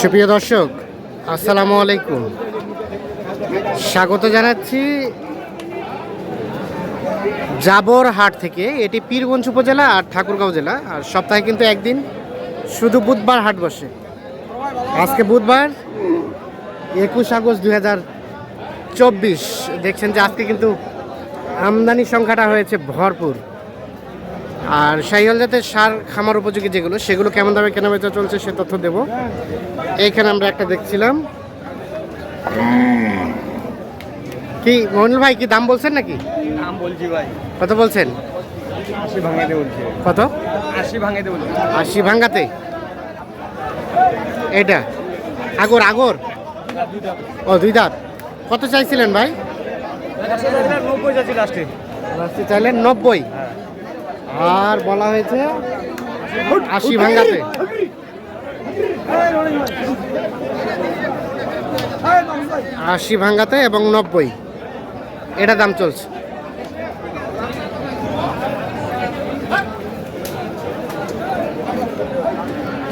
সুপ্রিয় দর্শক, আসসালামু আলাইকুম। স্বাগত জানাচ্ছি জাবর হাট থেকে। এটি পীরগঞ্জ উপজেলা আর ঠাকুরগাঁও জেলা। আর সপ্তাহে কিন্তু একদিন শুধু বুধবার হাট বসে। আজকে বুধবার একুশ আগস্ট দুই হাজার চব্বিশ। দেখছেন যে আজকে কিন্তু আমদানি সংখ্যাটা হয়েছে ভরপুর। আর সাইহল জাতের সার খামার উপযোগী যেগুলো সেগুলো কেমন দামে কেনা বেচা চলছে সে তথ্য দেব। এইখানে আমরা একটা দেখছিলাম। কি মহিনুল ভাই কি দাম বলছেন নাকি? নাম বলছি ভাই। কত বলছেন? কত? আশি বলছি। আশি ভাঙ্গাতে এটা? আগর আগর? ও দুই দাঁত। কত চাইছিলেন ভাই? চাইলেন নব্বই। আর বলা হয়েছে আশি ভাঙ্গাতে। আশি ভাঙ্গাতে এবং নব্বই। এটা দাম চলছে।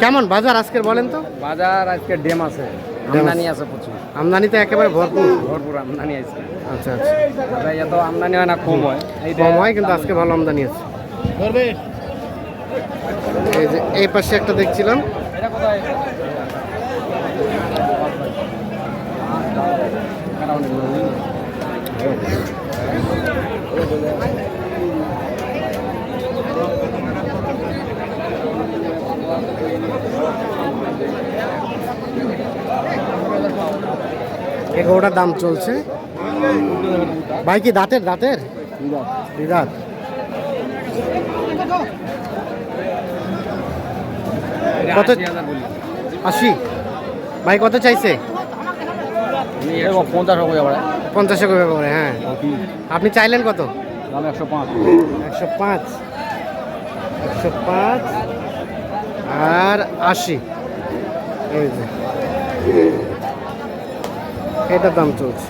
কেমন বাজার আজকের বলেন তো? বাজার আজকে ডেম আছে। আমদানি আছে প্রচুর। আমদানি তো একেবারে ভরপুর। ভরপুর আমদানি আছে আচ্ছা আচ্ছা। এত আমদানি হয় না কম হয়। এই কম হয় কিন্তু আজকে ভালো আমদানি আছে। এই যে এই পাশে একটা দেখছিলাম। এটা এগারোটার দাম চলছে। ভাই কি দাঁতের দাঁতের? দাঁত কত? আশি ভাই কত চাইছে? পঞ্চাশ করে হ্যাঁ। আপনি চাইলেন কত? একশো পাঁচ। একশো পাঁচ। একশো পাঁচ আর আশি। এই যে। এটার দাম চলছে।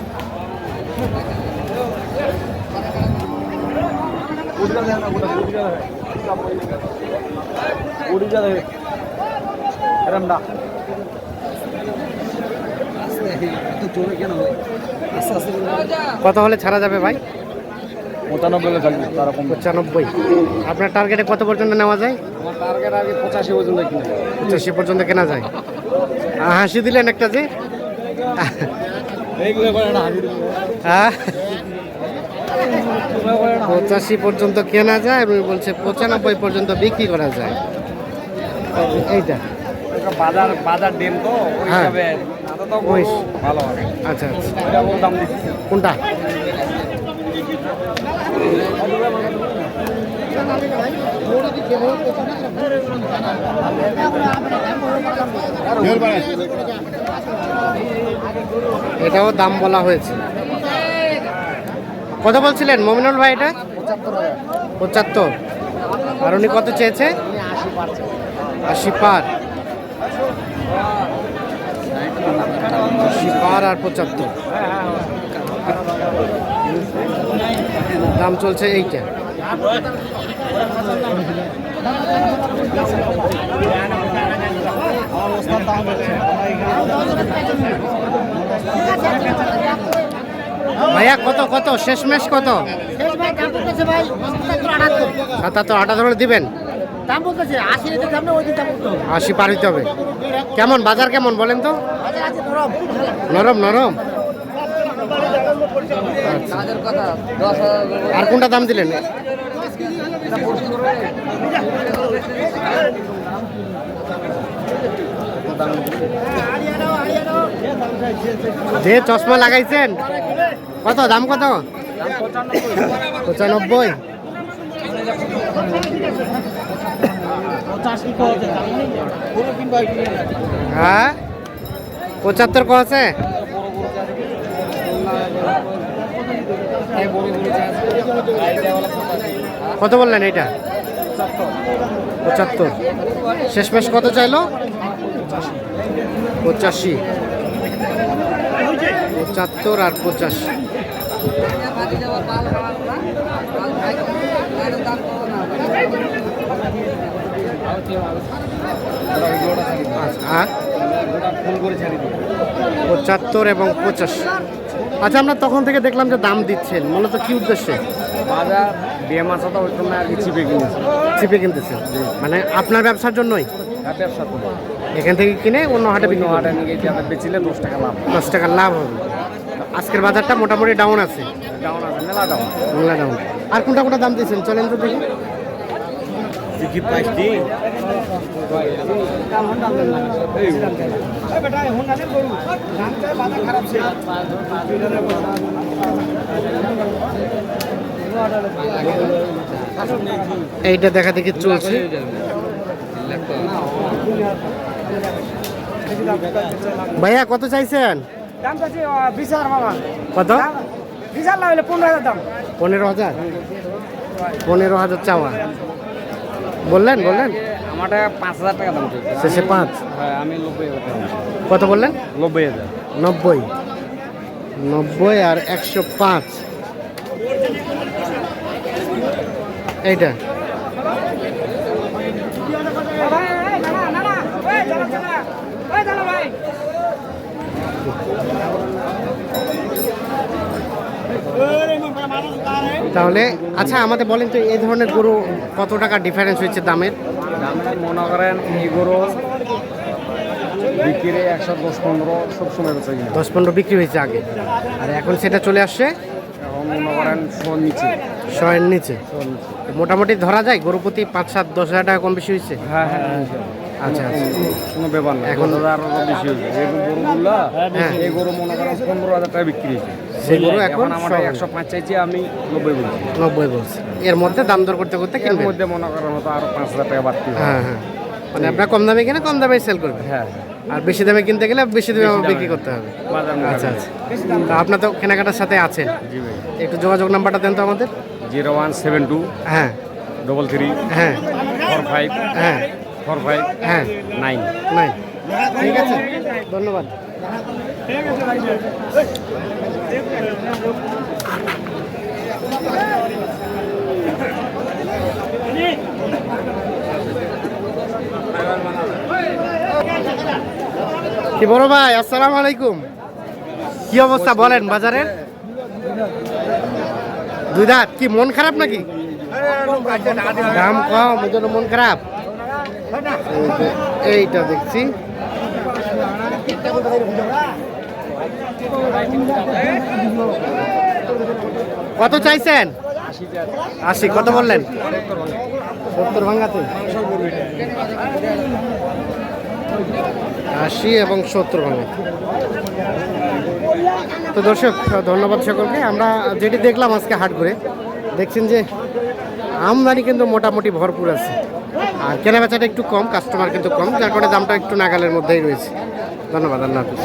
কত হলে ছাড়া যাবে ভাই? পঁচানব্বই থাকবে তারা পঁচানব্বই। আপনার টার্গেটে কত পর্যন্ত নেওয়া যায়? আমার টার্গেট আগে পঁচাশি পর্যন্ত কিনে পঁচাশি পর্যন্ত কেনা যায়। হাসি দিলেন একটা যে? পঁচাশি পর্যন্ত কেনা যায় এবং বলছে পঁচানব্বই পর্যন্ত বিক্রি করা যায়। এইটা। বাজার বাজার ডেম তো ওই হ্যাঁ। হিসাবে ওই। ভালো হবে। আচ্ছা আচ্ছা। দাম দিচ্ছি। কোনটা? এটাও দাম বলা হয়েছে। কত বলছিলেন মমিনুল ভাই এটা? পঁচাত্তর। আর উনি কত চেয়েছে? আশি পার আশি পার আর পঁচাত্তর। দাম চলছে এইটা। ভাইয়া কত কত? শেষমেশ কত? শেষ বলতেছে ভাই সাতাত্তর আটাত্তর। দিবেন? দাম বলতেছে আশি রেটের দাম না ওই দাম আশি পার হইতে হবে। কেমন বাজার কেমন বলেন তো? নরম। নরম নরম? আচ্ছা। আর কোনটা দাম দিলেন? যে চশমা লাগাইছেন কত দাম কত? পঁচানব্বই। হ্যাঁ? পঁচাত্তর কো আছে? কত বললেন এইটা? পঁচাত্তর। শেষমেশ কত চাইলো? পঁচাশি। পঁচাত্তর আর পঁচাশি হ্যাঁ ওটা ফোন করে ছাড়ি দিই পঁচাত্তর এবং পঁচাশি। আচ্ছা আমরা তখন থেকে দেখলাম যে দাম দিচ্ছেন মূলত কি উদ্দেশ্যে? বাজার আছে তো ওই জন্য আর কি চিপে কিনেছি। চিপে কিনতেছেন মানে আপনার ব্যবসার জন্যই? হ্যাঁ ব্যবসা করে এখান থেকে কিনে অন্য হাটে বিক্রি হাটে নিয়ে বেচিলে দশ টাকা লাভ দশ টাকার লাভ হবে। আজকের বাজারটা মোটামুটি ডাউন আছে। ডাউন আছে মেলা ডাউন বাংলা ডাউন আর কোনটা কোনটা দাম দিয়েছেন? চলেন তো দেখি। কি পাইস দি এইটা দেখা দেখি চলছে। ভাইয়া কত চাইছেন? দাম চাচ্ছি বিশ হাজার বাবা কত? বিশ হাজার লাগলে পনেরো হাজার দাম। পনেরো হাজার? পনেরো হাজার চাওয়া। বললেন বললেন? আমারটা পাঁচ হাজার টাকা দাম চলছে। শেষে পাঁচ? হ্যাঁ আমি নব্বই। কত বললেন? নব্বই হাজার। নব্বই। নব্বই আর একশো পাঁচ। এইটা। তাহলে আচ্ছা আমাদের বলেন তো এই ধরনের গরু কত টাকা ডিফারেন্স হয়েছে দামের? দামে মনে করেন এই গরু বিক্রি একশো দশ পনেরো সবসময় বেচা কিনা। দশ পনেরো বিক্রি হয়েছে আগে। আর এখন সেটা চলে আসছে? এখন মনে করেন শোর নিচে। শয়ের নিচে। নিচে। মোটামুটি ধরা যায় গরু প্রতি পাঁচ সাত দশ হাজার টাকা কম বেশি হয়েছে? হ্যাঁ হ্যাঁ। আচ্ছা আচ্ছা। কোনো ব্যাপার না। এখন- আরও বেশি হয়েছে। এই গরুগুলা হ্যাঁ। এই গরু মনে করেন পনেরো হাজার টাকা বিক্রি হয়েছে। সেই গরু এখন আমার একশো পাঁচ চাইছি আমি নব্বই বলছি। নব্বই বলছে। এর মধ্যে দাম দর করতে করতে এর মধ্যে মনে করেন হয়তো আরও পাঁচ হাজার টাকা বাড়তি হ্যাঁ হ্যাঁ। মানে আপনার কম দামে কিনে কম দামে সেল করবেন। হ্যাঁ আর বেশি দামে কিনতে গেলে বেশি দামে বিক্রি করতে হবে। আচ্ছা আচ্ছা। তা আপনার তো কেনাকাটার সাথে আছেন একটু যোগাযোগ নাম্বারটা দেন তো আমাদের। জিরো ওয়ান সেভেন টু হ্যাঁ। ডবল থ্রি হ্যাঁ। ফোর ফাইভ হ্যাঁ। ফোর ফাইভ হ্যাঁ নাইন। নাই ঠিক আছে, ধন্যবাদ। কি বড় ভাই, আসসালামু আলাইকুম। কি অবস্থা বলেন বাজারের দুই দাঁত, কি মন খারাপ নাকি? দাম কম, ওই জন্য মন খারাপ। এইটা দেখছি। কত চাইছেন? আশি, কত বললেন? সত্তর ভাঙাতে। আশি এবং সত্তর ভাঙা তো দর্শক, ধন্যবাদ সকলকে। আমরা যেটি দেখলাম আজকে হাট করে দেখছেন যে আমদানি কিন্তু মোটামুটি ভরপুর আছে। আর কেনাবেচাটা একটু কম কাস্টমার কিন্তু কম, যার কারণে দামটা একটু নাগালের মধ্যেই রয়েছে। ধন্যবাদ, আল্লাহ হাফিজ।